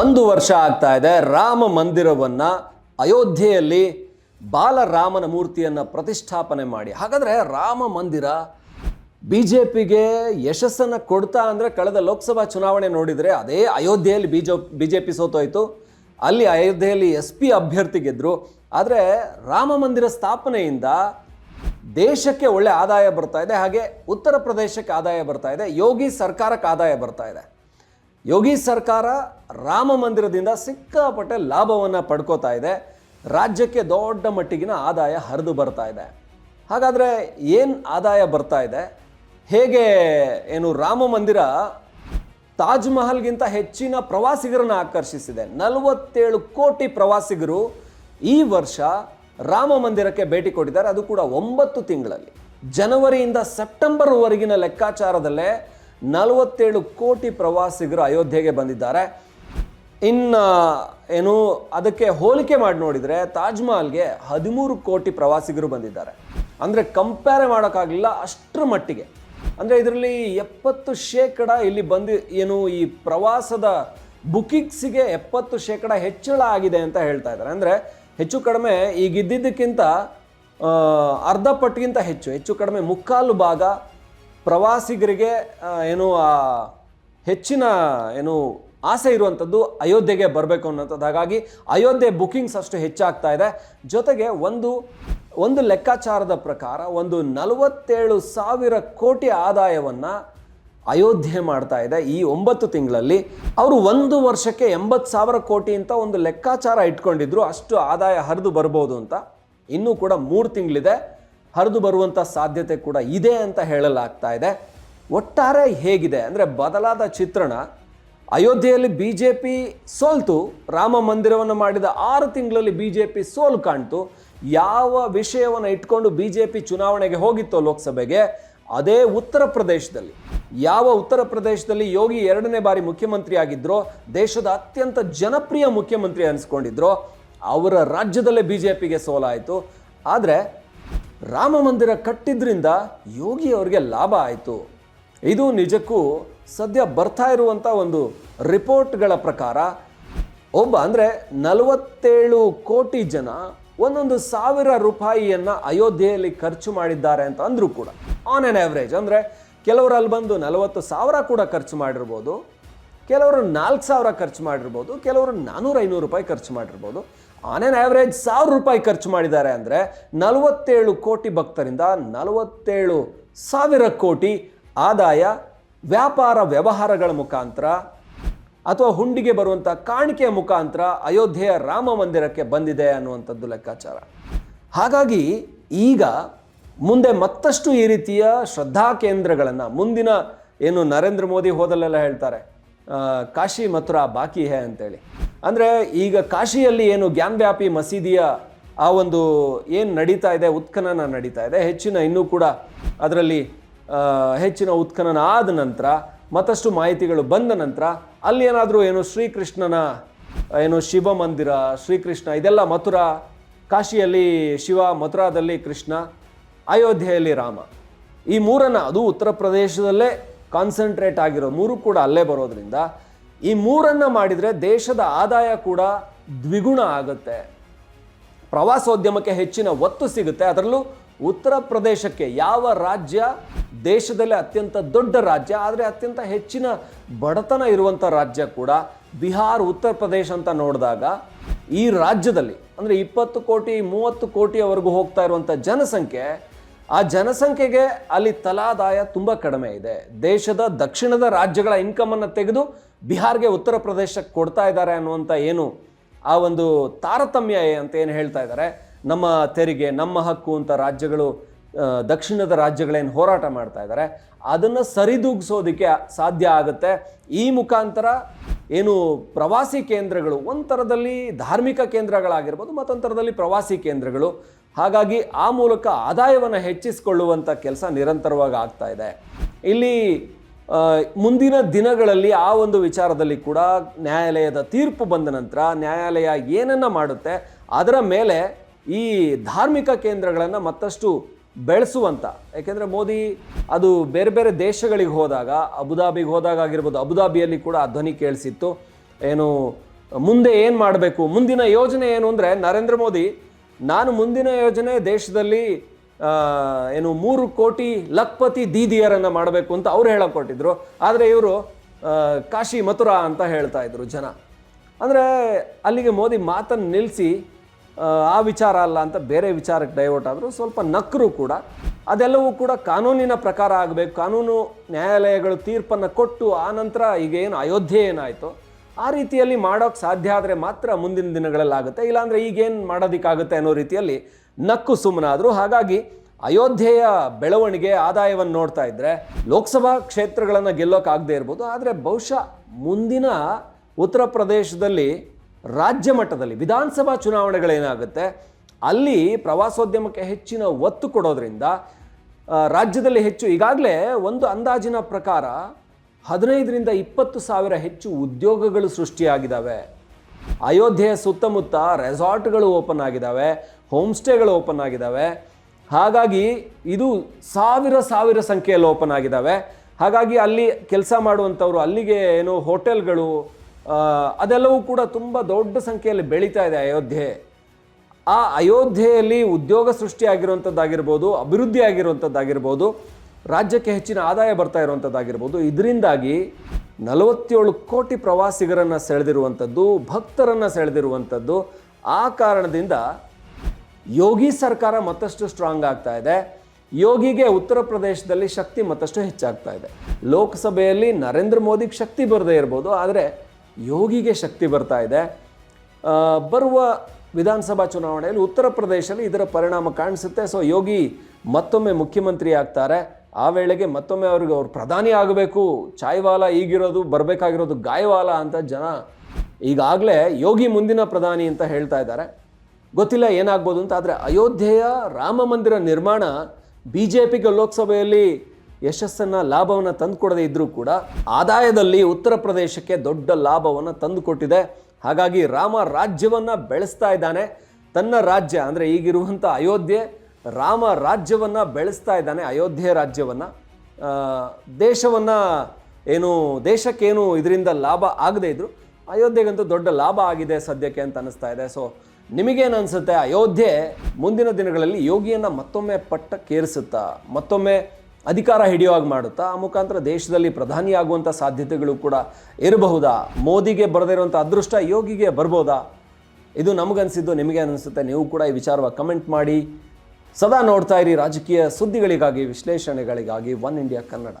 ಒಂದು ವರ್ಷ ಆಗ್ತಾ ಇದೆ. ರಾಮ ಮಂದಿರವನ್ನು ಅಯೋಧ್ಯೆಯಲ್ಲಿ ಬಾಲರಾಮನ ಮೂರ್ತಿಯನ್ನು ಪ್ರತಿಷ್ಠಾಪನೆ ಮಾಡಿ. ಹಾಗಾದರೆ ರಾಮ ಮಂದಿರ ಬಿ ಜೆ ಪಿಗೆ ಯಶಸ್ಸನ್ನು ಕೊಡ್ತಾ ಅಂದರೆ ಕಳೆದ ಲೋಕಸಭಾ ಚುನಾವಣೆ ನೋಡಿದರೆ ಅದೇ ಅಯೋಧ್ಯೆಯಲ್ಲಿ B J B J P ಸೋತೋಯ್ತು. ಅಲ್ಲಿ ಅಯೋಧ್ಯೆಯಲ್ಲಿ ಎಸ್ ಪಿ ಅಭ್ಯರ್ಥಿ ಗೆದ್ದರು ಆದರೆ ರಾಮ ಮಂದಿರ ಸ್ಥಾಪನೆಯಿಂದ ದೇಶಕ್ಕೆ ಒಳ್ಳೆ ಆದಾಯ ಬರ್ತಾ ಇದೆ. ಹಾಗೆ ಉತ್ತರ ಪ್ರದೇಶಕ್ಕೆ ಆದಾಯ ಬರ್ತಾ ಇದೆ. ಯೋಗಿ ಸರ್ಕಾರಕ್ಕೆ ಆದಾಯ ಬರ್ತಾ ಇದೆ. ಯೋಗಿ ಸರ್ಕಾರ ರಾಮ ಮಂದಿರದಿಂದ ಸಿಕ್ಕಾಪಟ್ಟೆ ಲಾಭವನ್ನು ಪಡ್ಕೋತಾ ಇದೆ. ರಾಜ್ಯಕ್ಕೆ ದೊಡ್ಡ ಮಟ್ಟಿಗಿನ ಆದಾಯ ಹರಿದು ಬರ್ತಾ ಇದೆ. ಹಾಗಾದರೆ ಏನು ಆದಾಯ ಬರ್ತಾ ಇದೆ? ಹೇಗೆ ಏನು ರಾಮ ಮಂದಿರ ತಾಜ್ ಮಹಲ್ಗಿಂತ ಹೆಚ್ಚಿನ ಪ್ರವಾಸಿಗರನ್ನು ಆಕರ್ಷಿಸಿದೆ. ನಲವತ್ತೇಳು ಕೋಟಿ ಪ್ರವಾಸಿಗರು ಈ ವರ್ಷ ರಾಮ ಮಂದಿರಕ್ಕೆ ಭೇಟಿ ಕೊಟ್ಟಿದ್ದಾರೆ. ಅದು ಕೂಡ ಒಂಬತ್ತು ತಿಂಗಳಲ್ಲಿ. ಜನವರಿಯಿಂದ ಸೆಪ್ಟೆಂಬರ್ವರೆಗಿನ ಲೆಕ್ಕಾಚಾರದಲ್ಲೇ ನಲವತ್ತೇಳು ಕೋಟಿ ಪ್ರವಾಸಿಗರು ಅಯೋಧ್ಯೆಗೆ ಬಂದಿದ್ದಾರೆ. ಇನ್ನು ಏನು ಅದಕ್ಕೆ ಹೋಲಿಕೆ ಮಾಡಿ ನೋಡಿದರೆ ತಾಜ್ಮಹಲ್ಗೆ ಹದಿಮೂರು ಕೋಟಿ ಪ್ರವಾಸಿಗರು ಬಂದಿದ್ದಾರೆ. ಅಂದರೆ ಕಂಪೇರ್ ಮಾಡೋಕ್ಕಾಗಲಿಲ್ಲ ಅಷ್ಟರ ಮಟ್ಟಿಗೆ. ಅಂದರೆ ಇದರಲ್ಲಿ ಎಪ್ಪತ್ತು ಶೇಕಡ ಇಲ್ಲಿ ಬಂದು ಏನು ಈ ಪ್ರವಾಸದ ಬುಕಿಂಗ್ಸಿಗೆ ಎಪ್ಪತ್ತು ಶೇಕಡ ಹೆಚ್ಚಳ ಆಗಿದೆ ಅಂತ ಹೇಳ್ತಾ ಇದ್ದಾರೆ. ಅಂದರೆ ಹೆಚ್ಚು ಕಡಿಮೆ ಈಗ ಇದ್ದಿದ್ದಕ್ಕಿಂತ ಆ, ಅರ್ಧ ಪಟ್ಟಿಗಿಂತ ಹೆಚ್ಚು ಹೆಚ್ಚು ಕಡಿಮೆ ಮುಕ್ಕಾಲು ಭಾಗ ಪ್ರವಾಸಿಗರಿಗೆ ಏನು ಹೆಚ್ಚಿನ, ಏನು, ಆಸೆ ಇರುವಂಥದ್ದು ಅಯೋಧ್ಯೆಗೆ ಬರಬೇಕು ಅನ್ನೋಂಥದ್ದು ಹಾಗಾಗಿ ಅಯೋಧ್ಯೆ ಬುಕಿಂಗ್ಸ್ ಅಷ್ಟು ಹೆಚ್ಚಾಗ್ತಾ ಇದೆ. ಜೊತೆಗೆ ಒಂದು ಒಂದು ಲೆಕ್ಕಾಚಾರದ ಪ್ರಕಾರ ಒಂದು ನಲವತ್ತೇಳು ಸಾವಿರ ಕೋಟಿ ಆದಾಯವನ್ನು ಅಯೋಧ್ಯೆ ಮಾಡ್ತಾ ಇದೆ ಈ ಒಂಬತ್ತು ತಿಂಗಳಲ್ಲಿ. ಅವರು ಒಂದು ವರ್ಷಕ್ಕೆ ಎಂಬತ್ತು ಸಾವಿರ ಕೋಟಿ ಅಂತ ಒಂದು ಲೆಕ್ಕಾಚಾರ ಇಟ್ಕೊಂಡಿದ್ರು. ಅಷ್ಟು ಆದಾಯ ಹರಿದು ಬರ್ಬೋದು ಅಂತ. ಇನ್ನೂ ಕೂಡ ಮೂರು ತಿಂಗಳಿದೆ. ಹರಿದು ಬರುವಂಥ ಸಾಧ್ಯತೆ ಕೂಡ ಇದೆ ಅಂತ ಹೇಳಲಾಗ್ತಾ ಇದೆ. ಒಟ್ಟಾರೆ ಹೇಗಿದೆ ಅಂದರೆ ಬದಲಾದ ಚಿತ್ರಣ ಅಯೋಧ್ಯೆಯಲ್ಲಿ ಬಿ ಜೆ ಪಿ ಸೋಲ್ತು, ರಾಮ ಮಂದಿರವನ್ನು ಮಾಡಿದ ಆರು ತಿಂಗಳಲ್ಲಿ ಬಿ ಜೆ ಪಿ ಸೋಲು ಕಾಣ್ತು. ಯಾವ ವಿಷಯವನ್ನು ಇಟ್ಕೊಂಡು ಬಿ ಜೆ ಪಿ ಚುನಾವಣೆಗೆ ಹೋಗಿತ್ತೋ ಲೋಕಸಭೆಗೆ, ಅದೇ ಉತ್ತರ ಪ್ರದೇಶದಲ್ಲಿ. ಯಾವ ಉತ್ತರ ಪ್ರದೇಶದಲ್ಲಿ ಯೋಗಿ ಎರಡನೇ ಬಾರಿ ಮುಖ್ಯಮಂತ್ರಿ ಆಗಿದ್ರೋ, ದೇಶದ ಅತ್ಯಂತ ಜನಪ್ರಿಯ ಮುಖ್ಯಮಂತ್ರಿ ಅನಿಸ್ಕೊಂಡಿದ್ರು, ಅವರ ರಾಜ್ಯದಲ್ಲೇ ಬಿ ಜೆ ಪಿಗೆ ಸೋಲಾಯಿತು. ಆದರೆ ರಾಮ ಮಂದಿರ ಕಟ್ಟಿದ್ರಿಂದ ಯೋಗಿ ಅವರಿಗೆ ಲಾಭ ಆಯಿತು. ಇದು ನಿಜಕ್ಕೂ ಸದ್ಯ ಬರ್ತಾ ಇರುವಂಥ ಒಂದು ರಿಪೋರ್ಟ್ಗಳ ಪ್ರಕಾರ ಒಬ್ಬ ಅಂದರೆ ನಲವತ್ತೇಳು ಕೋಟಿ ಜನ ಒಂದೊಂದು ಸಾವಿರ ರೂಪಾಯಿಯನ್ನು ಅಯೋಧ್ಯೆಯಲ್ಲಿ ಖರ್ಚು ಮಾಡಿದ್ದಾರೆ ಅಂತ ಅಂದರೂ ಕೂಡ. ಆನ್ ಆನ್ ಆವ್ರೇಜ್ ಅಂದರೆ ಕೆಲವರು ಅಲ್ಲಿ ಬಂದು ನಲವತ್ತು ಸಾವಿರ ಕೂಡ ಖರ್ಚು ಮಾಡಿರ್ಬೋದು, ಕೆಲವರು ನಾಲ್ಕು ಸಾವಿರ ಖರ್ಚು ಮಾಡಿರ್ಬೋದು, ಕೆಲವರು ನಾನ್ನೂರು ಐನೂರು ರೂಪಾಯಿ ಖರ್ಚು ಮಾಡಿರ್ಬೋದು. ಆನ್ ಆನ್ ಆವ್ರೇಜ್ ಸಾವಿರ ರೂಪಾಯಿ ಖರ್ಚು ಮಾಡಿದ್ದಾರೆ ಅಂದರೆ ನಲವತ್ತೇಳು ಕೋಟಿ ಭಕ್ತರಿಂದ ನಲವತ್ತೇಳು ಸಾವಿರ ಕೋಟಿ ಆದಾಯ ವ್ಯಾಪಾರ ವ್ಯವಹಾರಗಳ ಮುಖಾಂತರ ಅಥವಾ ಹುಂಡಿಗೆ ಬರುವಂಥ ಕಾಣಿಕೆಯ ಮುಖಾಂತರ ಅಯೋಧ್ಯೆಯ ರಾಮ ಮಂದಿರಕ್ಕೆ ಬಂದಿದೆ ಅನ್ನುವಂಥದ್ದು ಲೆಕ್ಕಾಚಾರ. ಹಾಗಾಗಿ ಈಗ ಮುಂದೆ ಮತ್ತಷ್ಟು ಈ ರೀತಿಯ ಶ್ರದ್ಧಾ ಕೇಂದ್ರಗಳನ್ನು ಮುಂದಿನ ಏನು ನರೇಂದ್ರ ಮೋದಿ ಹೋದಲ್ಲೆಲ್ಲ ಹೇಳ್ತಾರೆ ಕಾಶಿ ಮಥುರಾ ಬಾಕಿ ಹೇ ಅಂತೇಳಿ. ಅಂದರೆ ಈಗ ಕಾಶಿಯಲ್ಲಿ ಏನು ಜ್ಞಾನವ್ಯಾಪಿ ಮಸೀದಿಯ ಆ ಒಂದು ಏನು ನಡೀತಾ ಇದೆ, ಉತ್ಖನನ ನಡೀತಾ ಇದೆ, ಹೆಚ್ಚಿನ ಇನ್ನೂ ಕೂಡ ಅದರಲ್ಲಿ ಹೆಚ್ಚಿನ ಉತ್ಖನನ ಆದ ನಂತರ, ಮತ್ತಷ್ಟು ಮಾಹಿತಿಗಳು ಬಂದ ನಂತರ, ಅಲ್ಲಿ ಏನಾದರೂ ಏನು ಶ್ರೀಕೃಷ್ಣನ, ಏನು ಶಿವ ಮಂದಿರ, ಶ್ರೀಕೃಷ್ಣ, ಇದೆಲ್ಲ ಮಥುರಾ, ಕಾಶಿಯಲ್ಲಿ ಶಿವ, ಮಥುರಾದಲ್ಲಿ ಕೃಷ್ಣ, ಅಯೋಧ್ಯೆಯಲ್ಲಿ ರಾಮ. ಈ ಮೂರನ್ನು ಅದು ಉತ್ತರ ಪ್ರದೇಶದಲ್ಲೇ ಕಾನ್ಸಂಟ್ರೇಟ್ ಆಗಿರೋ ಮೂರು ಕೂಡ ಅಲ್ಲೇ ಬರೋದ್ರಿಂದ ಈ ಮೂರನ್ನು ಮಾಡಿದರೆ ದೇಶದ ಆದಾಯ ಕೂಡ ದ್ವಿಗುಣ ಆಗುತ್ತೆ. ಪ್ರವಾಸೋದ್ಯಮಕ್ಕೆ ಹೆಚ್ಚಿನ ಒತ್ತು ಸಿಗುತ್ತೆ. ಅದರಲ್ಲೂ ಉತ್ತರ ಪ್ರದೇಶಕ್ಕೆ ಯಾವ ರಾಜ್ಯ ದೇಶದಲ್ಲೇ ಅತ್ಯಂತ ದೊಡ್ಡ ರಾಜ್ಯ, ಆದರೆ ಅತ್ಯಂತ ಹೆಚ್ಚಿನ ಬಡತನ ಇರುವಂಥ ರಾಜ್ಯ ಕೂಡ ಬಿಹಾರ್, ಉತ್ತರ ಪ್ರದೇಶ ಅಂತ ನೋಡಿದಾಗ ಈ ರಾಜ್ಯದಲ್ಲಿ, ಅಂದರೆ ಇಪ್ಪತ್ತು ಕೋಟಿ, ಮೂವತ್ತು ಕೋಟಿಯವರೆಗೂ ಹೋಗ್ತಾ ಇರುವಂಥ ಜನಸಂಖ್ಯೆ ಆ ಜನಸಂಖ್ಯೆಗೆ ಅಲ್ಲಿ ತಲಾದಾಯ ತುಂಬ ಕಡಿಮೆ ಇದೆ. ದೇಶದ ದಕ್ಷಿಣದ ರಾಜ್ಯಗಳ ಇನ್ಕಮನ್ನು ತೆಗೆದು ಬಿಹಾರ್ಗೆ ಉತ್ತರ ಪ್ರದೇಶಕ್ಕೆ ಕೊಡ್ತಾ ಇದ್ದಾರೆ ಅನ್ನುವಂಥ ಏನು ಆ ಒಂದು ತಾರತಮ್ಯ ಅಂತ ಏನು ಹೇಳ್ತಾ ಇದ್ದಾರೆ. ನಮ್ಮ ತೆರಿಗೆ, ನಮ್ಮ ಹಕ್ಕು ಅಂತ ರಾಜ್ಯಗಳು ದಕ್ಷಿಣದ ರಾಜ್ಯಗಳೇನು ಹೋರಾಟ ಮಾಡ್ತಾ ಇದ್ದಾರೆ. ಅದನ್ನು ಸರಿದೂಗಿಸೋದಕ್ಕೆ ಸಾಧ್ಯ ಆಗುತ್ತೆ. ಈ ಮುಖಾಂತರ ಏನು ಪ್ರವಾಸಿ ಕೇಂದ್ರಗಳು ಒಂಥರದಲ್ಲಿ ಥರದಲ್ಲಿ ಧಾರ್ಮಿಕ ಕೇಂದ್ರಗಳಾಗಿರ್ಬೋದು ಮತ್ತೊಂಥರದಲ್ಲಿ ಪ್ರವಾಸಿ ಕೇಂದ್ರಗಳು ಹಾಗಾಗಿ ಆ ಮೂಲಕ ಆದಾಯವನ್ನು ಹೆಚ್ಚಿಸಿಕೊಳ್ಳುವಂಥ ಕೆಲಸ ನಿರಂತರವಾಗಿ ಆಗ್ತಾ ಇದೆ. ಇಲ್ಲಿ ಮುಂದಿನ ದಿನಗಳಲ್ಲಿ ಆ ಒಂದು ವಿಚಾರದಲ್ಲಿ ಕೂಡ ನ್ಯಾಯಾಲಯದ ತೀರ್ಪು ಬಂದ ನಂತರ ನ್ಯಾಯಾಲಯ ಏನನ್ನ ಮಾಡುತ್ತೆ, ಅದರ ಮೇಲೆ ಈ ಧಾರ್ಮಿಕ ಕೇಂದ್ರಗಳನ್ನು ಮತ್ತಷ್ಟು ಬೆಳೆಸುವಂಥ ಯಾಕೆಂದರೆ ಮೋದಿ ಅದು ಬೇರೆ ಬೇರೆ ದೇಶಗಳಿಗೆ ಹೋದಾಗ, ಅಬುದಾಬಿಗೆ ಹೋದಾಗ ಆಗಿರ್ಬೋದು, ಅಬುದಾಬಿಯಲ್ಲಿ ಕೂಡ ಆ ಧ್ವನಿ ಕೇಳಿಸಿತ್ತು. ಏನು, ಮುಂದೆ ಏನು ಮಾಡಬೇಕು, ಮುಂದಿನ ಯೋಜನೆ ಏನು ಅಂದರೆ ನರೇಂದ್ರ ಮೋದಿ ನಾನು ಮುಂದಿನ ಯೋಜನೆ ದೇಶದಲ್ಲಿ ಏನು ಮೂರು ಕೋಟಿ ಲಖಪತಿ ದೀದಿಯರನ್ನು ಮಾಡಬೇಕು ಅಂತ ಅವ್ರು ಹೇಳಕೊಟ್ಟಿದ್ರು. ಆದರೆ ಇವರು ಕಾಶಿ ಮಥುರಾ ಅಂತ ಹೇಳ್ತಾ ಇದ್ರು ಜನ. ಅಂದರೆ ಅಲ್ಲಿಗೆ ಮೋದಿ ಮಾತನ್ನು ನಿಲ್ಲಿಸಿ ಆ ವಿಚಾರ ಅಲ್ಲ ಅಂತ ಬೇರೆ ವಿಚಾರಕ್ಕೆ ಡೈವರ್ಟ್ ಆದರು, ಸ್ವಲ್ಪ ನಕ್ರು ಕೂಡ. ಅದೆಲ್ಲವೂ ಕೂಡ ಕಾನೂನಿನ ಪ್ರಕಾರ ಆಗಬೇಕು. ಕಾನೂನು ನ್ಯಾಯಾಲಯಗಳು ತೀರ್ಪನ್ನು ಕೊಟ್ಟು ಆ ನಂತರ ಈಗ ಏನು ಅಯೋಧ್ಯೆ ಏನಾಯಿತು ಆ ರೀತಿಯಲ್ಲಿ ಮಾಡೋಕ್ಕೆ ಸಾಧ್ಯ ಆದರೆ ಮಾತ್ರ ಮುಂದಿನ ದಿನಗಳಲ್ಲಿ ಆಗುತ್ತೆ ಇಲ್ಲಾಂದರೆ ಈಗೇನು ಮಾಡೋದಕ್ಕಾಗುತ್ತೆ ಅನ್ನೋ ರೀತಿಯಲ್ಲಿ ನಕ್ಕು ಸುಮ್ಮನಾದರು ಹಾಗಾಗಿ ಅಯೋಧ್ಯೆಯ ಬೆಳವಣಿಗೆ ಆದಾಯವನ್ನು ನೋಡ್ತಾ ಇದ್ದರೆ ಲೋಕಸಭಾ ಕ್ಷೇತ್ರಗಳನ್ನು ಗೆಲ್ಲೋಕ್ಕಾಗದೇ ಇರ್ಬೋದು. ಆದರೆ ಬಹುಶಃ ಮುಂದಿನ ಉತ್ತರ ಪ್ರದೇಶದಲ್ಲಿ ರಾಜ್ಯ ಮಟ್ಟದಲ್ಲಿ ವಿಧಾನಸಭಾ ಚುನಾವಣೆಗಳೇನಾಗುತ್ತೆ, ಅಲ್ಲಿ ಪ್ರವಾಸೋದ್ಯಮಕ್ಕೆ ಹೆಚ್ಚಿನ ಒತ್ತು ಕೊಡೋದ್ರಿಂದ ರಾಜ್ಯದಲ್ಲಿ ಹೆಚ್ಚು ಈಗಾಗಲೇ ಒಂದು ಅಂದಾಜಿನ ಪ್ರಕಾರ ಹದಿನೈದರಿಂದ ಇಪ್ಪತ್ತು ಸಾವಿರ ಹೆಚ್ಚು ಉದ್ಯೋಗಗಳು ಸೃಷ್ಟಿಯಾಗಿದ್ದಾವೆ. ಅಯೋಧ್ಯೆಯ ಸುತ್ತಮುತ್ತ ರೆಸಾರ್ಟ್ಗಳು ಓಪನ್ ಆಗಿದ್ದಾವೆ ಹೋಮ್ ಸ್ಟೇಗಳು ಓಪನ್ ಆಗಿದ್ದಾವೆ. ಹಾಗಾಗಿ ಇದು ಸಾವಿರ ಸಾವಿರ ಸಂಖ್ಯೆಯಲ್ಲಿ ಓಪನ್ ಆಗಿದ್ದಾವೆ. ಹಾಗಾಗಿ ಅಲ್ಲಿ ಕೆಲಸ ಮಾಡುವಂಥವ್ರು ಅಲ್ಲಿಗೆ ಏನು ಹೋಟೆಲ್ಗಳು ಅದೆಲ್ಲವೂ ಕೂಡ ತುಂಬ ದೊಡ್ಡ ಸಂಖ್ಯೆಯಲ್ಲಿ ಬೆಳೀತಾ ಇದೆ ಅಯೋಧ್ಯೆ. ಆ ಅಯೋಧ್ಯೆಯಲ್ಲಿ ಉದ್ಯೋಗ ಸೃಷ್ಟಿಯಾಗಿರುವಂಥದ್ದಾಗಿರ್ಬೋದು ಅಭಿವೃದ್ಧಿ ಆಗಿರುವಂಥದ್ದಾಗಿರ್ಬೋದು ರಾಜ್ಯಕ್ಕೆ ಹೆಚ್ಚಿನ ಆದಾಯ ಬರ್ತಾ ಇರುವಂಥದ್ದಾಗಿರ್ಬೋದು ಇದರಿಂದಾಗಿ ನಲವತ್ತೇಳು ಕೋಟಿ ಪ್ರವಾಸಿಗರನ್ನು ಸೆಳೆದಿರುವಂಥದ್ದು ಭಕ್ತರನ್ನು ಸೆಳೆದಿರುವಂಥದ್ದು ಆ ಕಾರಣದಿಂದ ಯೋಗಿ ಸರ್ಕಾರ ಮತ್ತಷ್ಟು ಸ್ಟ್ರಾಂಗ್ ಆಗ್ತಾ ಇದೆ. ಯೋಗಿಗೆ ಉತ್ತರ ಪ್ರದೇಶದಲ್ಲಿ ಶಕ್ತಿ ಮತ್ತಷ್ಟು ಹೆಚ್ಚಾಗ್ತಾ ಇದೆ. ಲೋಕಸಭೆಯಲ್ಲಿ ನರೇಂದ್ರ ಮೋದಿಗೆ ಶಕ್ತಿ ಬರದೇ ಇರ್ಬೋದು, ಆದರೆ ಯೋಗಿಗೆ ಶಕ್ತಿ ಬರ್ತಾ ಇದೆ. ಬರುವ ವಿಧಾನಸಭಾ ಚುನಾವಣೆಯಲ್ಲಿ ಉತ್ತರ ಪ್ರದೇಶದಲ್ಲಿ ಇದರ ಪರಿಣಾಮ ಕಾಣಿಸುತ್ತೆ. ಸೊ ಯೋಗಿ ಮತ್ತೊಮ್ಮೆ ಮುಖ್ಯಮಂತ್ರಿ ಆಗ್ತಾರೆ. ಆ ವೇಳೆಗೆ ಮತ್ತೊಮ್ಮೆ ಅವ್ರಿಗೆ ಅವ್ರು ಪ್ರಧಾನಿ ಆಗಬೇಕು, ಚಾಯ್ವಾಲ ಈಗಿರೋದು, ಬರಬೇಕಾಗಿರೋದು ಗಾಯವಾಲ ಅಂತ ಜನ ಈಗಾಗಲೇ ಯೋಗಿ ಮುಂದಿನ ಪ್ರಧಾನಿ ಅಂತ ಹೇಳ್ತಾ ಇದ್ದಾರೆ. ಗೊತ್ತಿಲ್ಲ ಏನಾಗ್ಬೋದು ಅಂತ, ಆದರೆ ಅಯೋಧ್ಯೆಯ ರಾಮ ಮಂದಿರ ನಿರ್ಮಾಣ ಬಿ ಜೆ ಪಿಗೆ ಲೋಕಸಭೆಯಲ್ಲಿ ಯಶಸ್ಸನ್ನು, ಲಾಭವನ್ನು ತಂದುಕೊಡದೇ ಇದ್ದರೂ ಕೂಡ ಆದಾಯದಲ್ಲಿ ಉತ್ತರ ಪ್ರದೇಶಕ್ಕೆ ದೊಡ್ಡ ಲಾಭವನ್ನು ತಂದುಕೊಟ್ಟಿದೆ. ಹಾಗಾಗಿ ರಾಮ ರಾಜ್ಯವನ್ನು ಬೆಳೆಸ್ತಾ ಇದ್ದಾನೆ. ತನ್ನ ರಾಜ್ಯ ಅಂದರೆ ಈಗಿರುವಂಥ ಅಯೋಧ್ಯೆ ರಾಮ ರಾಜ್ಯವನ್ನು ಬೆಳೆಸ್ತಾ ಇದ್ದಾನೆ, ಅಯೋಧ್ಯೆ ರಾಜ್ಯವನ್ನು. ದೇಶವನ್ನು ಏನು, ದೇಶಕ್ಕೇನು ಇದರಿಂದ ಲಾಭ ಆಗದೇ ಇದ್ರು, ಅಯೋಧ್ಯೆಗಂತೂ ದೊಡ್ಡ ಲಾಭ ಆಗಿದೆ ಸದ್ಯಕ್ಕೆ ಅಂತ ಅನ್ನಿಸ್ತಾ ಇದೆ. ಸೊ ನಿಮಗೇನು ಅನಿಸುತ್ತೆ? ಅಯೋಧ್ಯೆ ಮುಂದಿನ ದಿನಗಳಲ್ಲಿ ಯೋಗಿಯನ್ನು ಮತ್ತೊಮ್ಮೆ ಪಟ್ಟಕ್ಕೇರಿಸುತ್ತಾ, ಮತ್ತೊಮ್ಮೆ ಅಧಿಕಾರ ಹಿಡಿಯುವಾಗ ಮಾಡುತ್ತಾ, ಆ ಮುಖಾಂತರ ದೇಶದಲ್ಲಿ ಪ್ರಧಾನಿಯಾಗುವಂಥ ಸಾಧ್ಯತೆಗಳು ಕೂಡ ಇರಬಹುದಾ? ಮೋದಿಗೆ ಬರದಿರುವಂಥ ಅದೃಷ್ಟ ಯೋಗಿಗೆ ಬರ್ಬೋದಾ? ಇದು ನಮಗನ್ಸಿದ್ದು ನಿಮಗೆ ಅನಿಸುತ್ತೆ? ನೀವು ಕೂಡ ಈ ವಿಚಾರವಾಗಿ ಕಮೆಂಟ್ ಮಾಡಿ. ಸದಾ ನೋಡ್ತಾ ಇರಿ ರಾಜಕೀಯ ಸುದ್ದಿಗಳಿಗಾಗಿ ವಿಶ್ಲೇಷಣೆಗಳಿಗಾಗಿ ಒನ್ ಇಂಡಿಯಾ ಕನ್ನಡ.